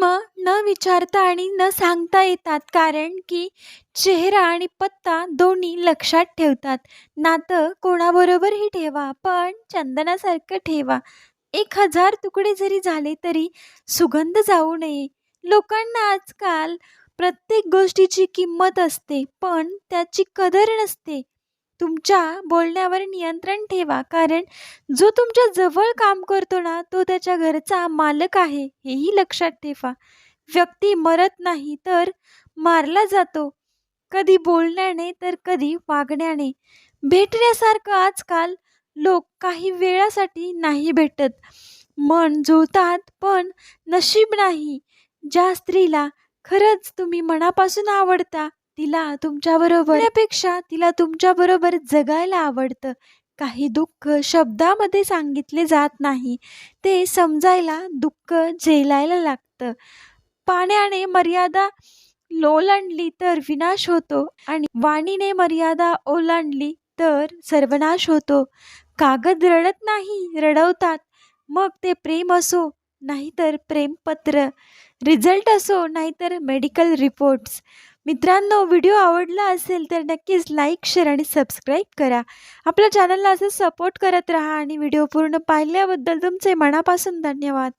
गुणधर्म न विचारता आणि न सांगता येतात. कारण की चेहरा आणि पत्ता दोन्ही लक्षात ठेवतात. नातं कोणाबरोबरही ठेवा पण चंदनासारखं ठेवा. एक हजार तुकडे जरी झाले तरी सुगंध जाऊ नये. लोकांना आजकाल प्रत्येक गोष्टीची किंमत असते पण त्याची कदर नसते. तुमच्या बोलण्यावर नियंत्रण ठेवा. कारण जो तुमच्या जवळ काम करतो ना तो त्याच्या घरचा मालक आहे हेही लक्षात ठेवा. व्यक्ती मरत नाही तर मारला जातो. कधी बोलण्याने तर कधी वागण्याने. भेटण्यासारखं आजकाल लोक काही वेळासाठी नाही भेटत. मन जुळतात पण नशीब नाही. ज्या स्त्रीला खरंच तुम्ही मनापासून आवडता तिला तुमच्याबरोबरपेक्षा तिला तुमच्याबरोबर जगायला आवडतं. काही दुःख शब्दामध्ये सांगितले जात नाही. ते समजायला दुःख झेलायला लागतं. पाण्याने मर्यादा लोलांडली तर विनाश होतो आणि वाणीने मर्यादा ओलांडली तर सर्वनाश होतो. कागद रडत नाही रडवतात. मग ते प्रेम असो नाहीतर प्रेमपत्र. रिझल्ट असो नाहीतर मेडिकल रिपोर्ट्स. मित्रांनो व्हिडिओ आवडला असेल तर नक्कीच लाईक शेअर आणि सबस्क्राईब करा. आपल्या चॅनलला असं सपोर्ट करत राहा आणि व्हिडिओ पूर्ण पाहिल्याबद्दल तुमचे मनापासून धन्यवाद.